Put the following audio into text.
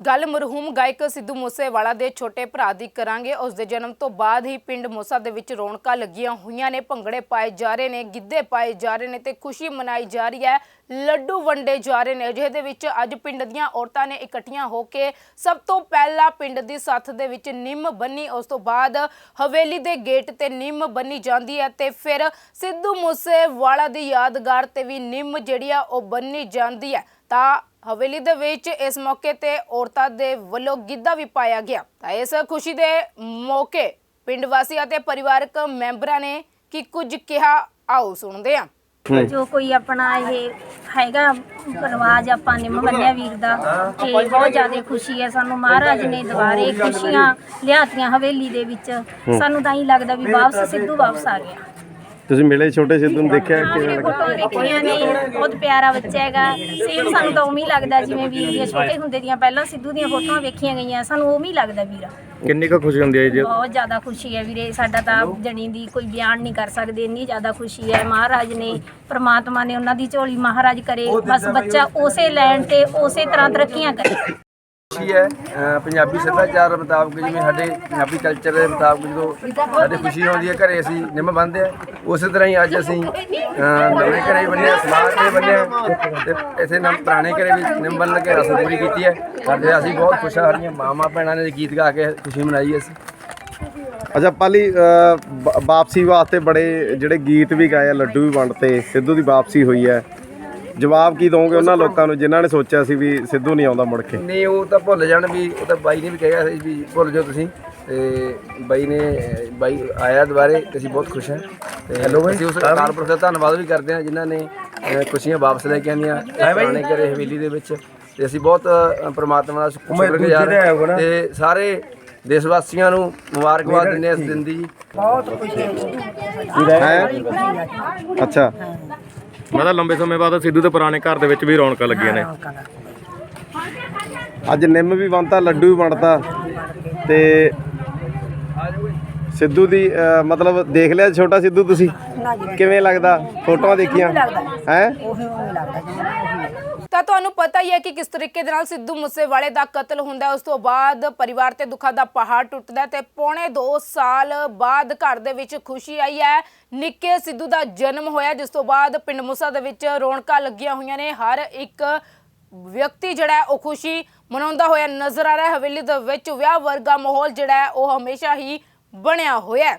ਗੱਲ ਮਰਹੂਮ ਗਾਇਕ ਸਿੱਧੂ ਮੂਸੇਵਾਲਾ ਦੇ ਛੋਟੇ ਭਰਾ ਦੀ ਕਰਾਂਗੇ। ਉਸ ਦੇ ਜਨਮ ਤੋਂ ਬਾਅਦ ਹੀ ਪਿੰਡ ਮੂਸਾ ਦੇ ਵਿੱਚ ਰੌਣਕਾਂ ਲੱਗੀਆਂ ਹੋਈਆਂ ਨੇ। ਭੰਗੜੇ ਪਾਏ ਜਾ ਰਹੇ ਨੇ, ਗਿੱਧੇ ਪਾਏ ਜਾ ਰਹੇ ਨੇ ਤੇ ਖੁਸ਼ੀ ਮਨਾਈ ਜਾ ਰਹੀ ਹੈ। ਲੱਡੂ ਵੰਡੇ ਜਾ ਰਹੇ ਨੇ। ਅਜਿਹੇ ਦੇ ਵਿੱਚ ਅੱਜ ਪਿੰਡ ਦੀਆਂ ਔਰਤਾਂ ਨੇ ਇਕੱਠੀਆਂ ਹੋ ਕੇ ਸਭ ਤੋਂ ਪਹਿਲਾਂ ਪਿੰਡ ਦੀ ਸੱਥ ਦੇ ਵਿੱਚ ਨਿੰਮ ਬੰਨੀ, ਉਸ ਤੋਂ ਬਾਅਦ ਹਵੇਲੀ ਦੇ ਗੇਟ ਤੇ ਨਿੰਮ ਬੰਨੀ ਜਾਂਦੀ ਹੈ ਤੇ ਫਿਰ ਸਿੱਧੂ ਮੂਸੇਵਾਲਾ ਦੀ ਯਾਦਗਾਰ ਤੇ ਵੀ ਨਿੰਮ ਜਿਹੜੀ ਆ ਉਹ ਬੰਨੀ ਜਾਂਦੀ ਹੈ। ਤਾਂ ਹਵੇਲੀ ਦੇ ਵਿੱਚ ਇਸ ਮੌਕੇ ਤੇ ਔਰਤਾਂ ਦੇ ਵੱਲੋਂ ਗਿੱਧਾ ਵੀ ਪਾਇਆ ਗਿਆ। ਤਾਂ ਇਸ ਖੁਸ਼ੀ ਦੇ ਮੌਕੇ ਪਿੰਡ ਵਾਸੀਆਂ ਅਤੇ ਪਰਿਵਾਰਕ ਮੈਂਬਰਾਂ ਨੇ ਕੀ ਕੁਝ ਕਿਹਾ ਆਓ ਸੁਣਦੇ ਹਾਂ। ਜੋ ਕੋਈ ਆਪਣਾ ਇਹ ਹੈਗਾ ਰਿਵਾਜ ਆਪਾਂ ਨਿੰਮ ਬੰਨਿਆ ਵੀਰ ਦਾ ਤੇ ਬਹੁਤ ਜ਼ਿਆਦਾ ਖੁਸ਼ੀ ਹੈ ਸਾਨੂੰ ਮਹਾਰਾਜ ਨੇ ਦੁਬਾਰੇ ਖੁਸ਼ੀਆਂ ਲਿਆਤੀਆਂ ਹਵੇਲੀ ਦੇ ਵਿੱਚ। ਸਾਨੂੰ ਤਾਂ ਹੀ ਲੱਗਦਾ ਵੀ ਵਾਪਸ ਸਿੱਧੂ ਵਾਪਸ ਆ ਗਿਆ। ਤੁਸੀਂ ਮਿਲੇ ਛੋਟੇ ਸਿੱਧੂ ਨੂੰ ਦੇਖਿਆ ਕਿਵੇਂ ਵੀਰੇ ਲੱਗਾ ਫੋਟੋ ਦੇਖੀਆਂ ਨੇ ਬਹੁਤ ਪਿਆਰਾ ਬੱਚਾ ਹੈਗਾ। ਸੇਮ ਸਾਨੂੰ ਤਾਂ ਉਵੇਂ ਹੀ ਲੱਗਦਾ ਜਿਵੇਂ ਵੀਰ ਦੀਆਂ ਛੋਟੇ ਹੁੰਦੇ ਦੀਆਂ ਪਹਿਲਾਂ ਸਿੱਧੂ ਦੀਆਂ ਫੋਟੋਆਂ ਵੇਖੀਆਂ ਗਈਆਂ ਸਾਨੂੰ ਉਵੇਂ ਹੀ ਲੱਗਦਾ ਵੀਰ। ਕਿੰਨੀ ਕੁ ਖੁਸ਼ੀ ਹੁੰਦੀ ਹੈ ਜੀ? ਬਹੁਤ ਜ਼ਿਆਦਾ ਖੁਸ਼ੀ ਹੈ ਵੀਰੇ ਸਾਡਾ ਤਾਂ ਜਣੀ ਦੀ ਕੋਈ ਬਿਆਨ ਨਹੀਂ ਕਰ ਸਕਦੇ ਇੰਨੀ ਜ਼ਿਆਦਾ ਖੁਸ਼ੀ ਹੈ। ਮਹਾਰਾਜ ਨੇ ਪ੍ਰਮਾਤਮਾ ਨੇ ਉਹਨਾਂ ਦੀ ਝੋਲੀ ਮਹਾਰਾਜ ਕਰੇ ਬਸ ਬੱਚਾ ਉਸੇ ਲੈਣ ਤੇ ਉਸੇ ਤਰ੍ਹਾਂ ਤਰੱਕੀਆਂ ਕਰੇ। ਖੁਸ਼ੀ ਹੈ ਅ, ਪੰਜਾਬੀ ਸੱਭਿਆਚਾਰ ਮੁਤਾਬਕ ਜਿਵੇਂ ਸਾਡੇ ਪੰਜਾਬੀ ਕਲਚਰ ਦੇ ਮੁਤਾਬਕ ਜਦੋਂ ਸਾਡੇ ਖੁਸ਼ੀ ਹੁੰਦੀ ਹੈ ਘਰੇ ਅਸੀਂ ਨਿੰਮ ਬੰਨ੍ਹਦੇ ਆ ਉਸੇ ਤਰ੍ਹਾਂ ਹੀ ਅੱਜ ਅਸੀਂ ਅ, ਨਵੇਂ ਘਰੇ ਵੀ ਬੰਨ੍ਹੇ ਆ ਸਮਾਜ ਤੇ ਬੰਨ੍ਹੇ ਆ ਤੇ ਇਥੇ ਨਮ ਪੁਰਾਣੇ ਘਰੇ ਵੀ ਨਿੰਮ ਬੰਨ੍ਹ ਕੇ ਰਸਮ ਪੂਰੀ ਕੀਤੀ ਹੈ। ਸਾਡੇ ਅਸੀਂ ਬਹੁਤ ਖੁਸ਼ ਹਾਂ ਸਾਡੀਆਂ ਮਾਵਾਂ ਭੈਣਾਂ ਨੇ ਗੀਤ ਗਾ ਕੇ ਖੁਸ਼ੀ ਮਨਾਈ ਹੈ ਅਸੀਂ। ਅੱਛਾ ਪਾਲੀ ਅ, ਵਾ- ਵਾਪਸੀ ਵਾਸਤੇ ਬੜੇ ਜਿਹੜੇ ਗੀਤ ਵੀ ਗਾਏ ਆ ਲੱਡੂ ਵੀ ਵੰਡਤੇ ਸਿੱਧੂ ਦੀ ਵਾਪਸੀ ਹੋਈ ਹੈ। ਜਵਾਬ ਕੀ ਦੋਗੇ ਉਹਨਾਂ ਲੋਕਾਂ ਨੂੰ ਜਿਨ੍ਹਾਂ ਨੇ ਸੋਚਿਆ ਸੀ ਵੀ ਸਿੱਧੂ ਨਹੀਂ ਆਉਂਦਾ ਮੁੜ ਕੇ? ਨਹੀਂ ਉਹ ਤਾਂ ਭੁੱਲ ਜਾਣ ਵੀ ਉਹ ਤਾਂ ਬਾਈ ਨੇ ਵੀ ਕਿਹਾ ਸੀ ਵੀ ਭੁੱਲ ਜਾਓ ਤੁਸੀਂ। ਤੇ ਬਾਈ ਨੇ ਬਾਈ ਆਇਆ ਦੁਬਾਰੇ ਤੇ ਅਸੀਂ ਬਹੁਤ ਖੁਸ਼ ਹਾਂ। ਤੇ ਹੈਲੋ ਬਾਈ। ਅਸੀਂ ਉਸ ਕਾਰਪੋਰੇਸ਼ਨ ਦਾ ਧੰਨਵਾਦ ਵੀ ਕਰਦੇ ਹਾਂ ਜਿਨ੍ਹਾਂ ਨੇ ਖੁਸ਼ੀਆਂ ਵਾਪਸ ਲੈ ਕੇ ਆਂਦੀਆਂ ਪੁਰਾਣੇ ਘਰੇ ਹਵੇਲੀ ਦੇ ਵਿੱਚ। ਤੇ ਅਸੀਂ ਬਹੁਤ ਪ੍ਰਮਾਤਮਾ ਦਾ ਸ਼ੁਕਰਗੁਜ਼ਾਰ ਹਾਂ ਤੇ ਸਾਰੇ ਦੇਸ਼ ਵਾਸੀਆਂ ਨੂੰ ਮੁਬਾਰਕਬਾਦ ਦਿੰਦੇ ਹਾਂ ਇਸ ਦਿਨ ਦੀ। ਹੈ? ਅੱਛਾ। ਮਤਲਬ ਲੰਬੇ ਸਮੇਂ ਬਾਅਦ ਸਿੱਧੂ ਦੇ ਪੁਰਾਣੇ ਘਰ ਦੇ ਵਿੱਚ ਵੀ ਰੌਣਕਾਂ ਲੱਗੀਆਂ ਨੇ। ਅੱਜ ਨਿੰਮ ਵੀ ਵੰਡਤਾ ਲੱਡੂ ਵੀ ਵੰਡਤਾ ਤੇ ਸਿੱਧੂ ਦੀ ਮਤਲਬ ਦੇਖ ਲਿਆ ਛੋਟਾ ਸਿੱਧੂ ਤੁਸੀਂ? ਕਿਵੇਂ ਲੱਗਦਾ? ਫੋਟੋਆਂ ਦੇਖੀਆਂ? ਹੈ? ਤਾਂ ਤੁਹਾਨੂੰ ਪਤਾ ਹੀ ਹੈ ਕਿ ਕਿਸ ਤਰੀਕੇ ਦੇ ਨਾਲ ਸਿੱਧੂ ਮੂਸੇਵਾਲੇ ਦਾ ਕਤਲ ਹੁੰਦਾ ਉਸ ਤੋਂ ਬਾਅਦ ਪਰਿਵਾਰ ਤੇ ਦੁੱਖਾਂ ਦਾ ਪਹਾੜ ਟੁੱਟਦਾ ਹੈ ਤੇ ਪੌਣੇ 2 ਸਾਲ ਬਾਅਦ ਘਰ ਦੇ ਵਿੱਚ ਖੁਸ਼ੀ ਆਈ ਹੈ। ਨਿੱਕੇ ਸਿੱਧੂ ਦਾ ਜਨਮ ਹੋਇਆ, ਜਿਸ ਤੋਂ ਬਾਅਦ ਪਿੰਡ ਮੂਸਾ ਦੇ ਵਿੱਚ ਰੌਣਕਾਂ ਲੱਗੀਆਂ ਹੋਈਆਂ ਨੇ। ਹਰ ਇੱਕ ਵਿਅਕਤੀ ਜਿਹੜਾ ਉਹ ਖੁਸ਼ੀ ਮਨਾਉਂਦਾ ਹੋਇਆ ਨਜ਼ਰ ਆ ਰਿਹਾ ਹਵੇਲੀ ਦੇ ਵਿੱਚ ਵਿਆਹ ਵਰਗਾ ਮਾਹੌਲ ਜਿਹੜਾ ਹੈ, ਉਹ ਹਮੇਸ਼ਾ ਹੀ ਬਣਿਆ ਹੋਇਆ